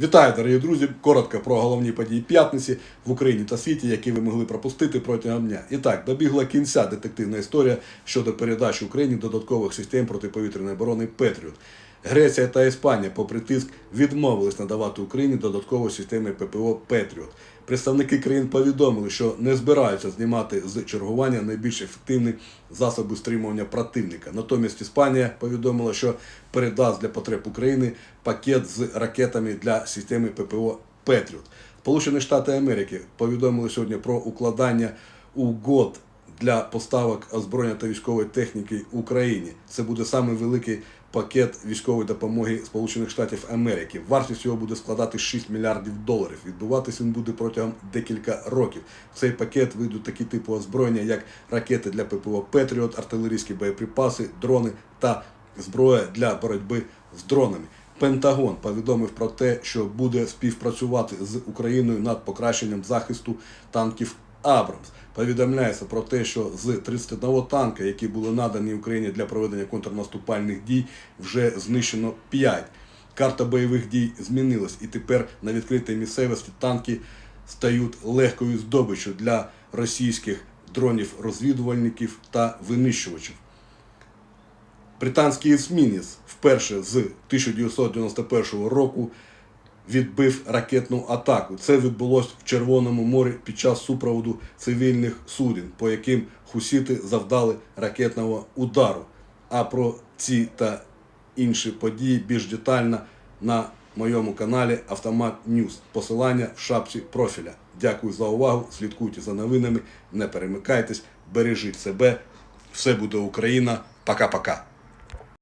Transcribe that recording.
Вітаю, дорогі друзі! Коротко про головні події п'ятниці в Україні та світі, які ви могли пропустити протягом дня. І так, добігла кінця детективна історія щодо передачі Україні додаткових систем протиповітряної оборони Петріот. Греція та Іспанія, попри тиск, відмовились надавати Україні додаткові системи ППО Петріот. Представники країн повідомили, що не збираються знімати з чергування найбільш ефективні засоби стримування противника. Натомість Іспанія повідомила, що передасть для потреб України пакет з ракетами для системи ППО Петріот. Сполучені Штати Америки повідомили сьогодні про укладання угод для поставок озброєння та військової техніки Україні. Це буде самий великий пакет військової допомоги Сполучених Штатів Америки. Вартість його буде складати 6 мільярдів доларів. Відбуватися він буде протягом декілька років. В цей пакет вийдуть такі типи озброєння, як ракети для ППО Петріот, артилерійські боєприпаси, дрони та зброя для боротьби з дронами. Пентагон повідомив про те, що буде співпрацювати з Україною над покращенням захисту танків Абрамс. Повідомляється про те, що з 31 танка, які були надані Україні для проведення контрнаступальних дій, вже знищено 5. Карта бойових дій змінилась, і тепер на відкритій місцевості танки стають легкою здобиччю для російських дронів-розвідувальників та винищувачів. Британський есмінець вперше з 1991 року відбив ракетну атаку. Це відбулося в Червоному морі під час супроводу цивільних суден, по яким хусіти завдали ракетного удару. А про ці та інші події більш детально на моєму каналі Автомат Ньюс. Посилання в шапці профіля. Дякую за увагу. Слідкуйте за новинами, не перемикайтесь, бережіть себе. Все буде Україна. Пока-пока.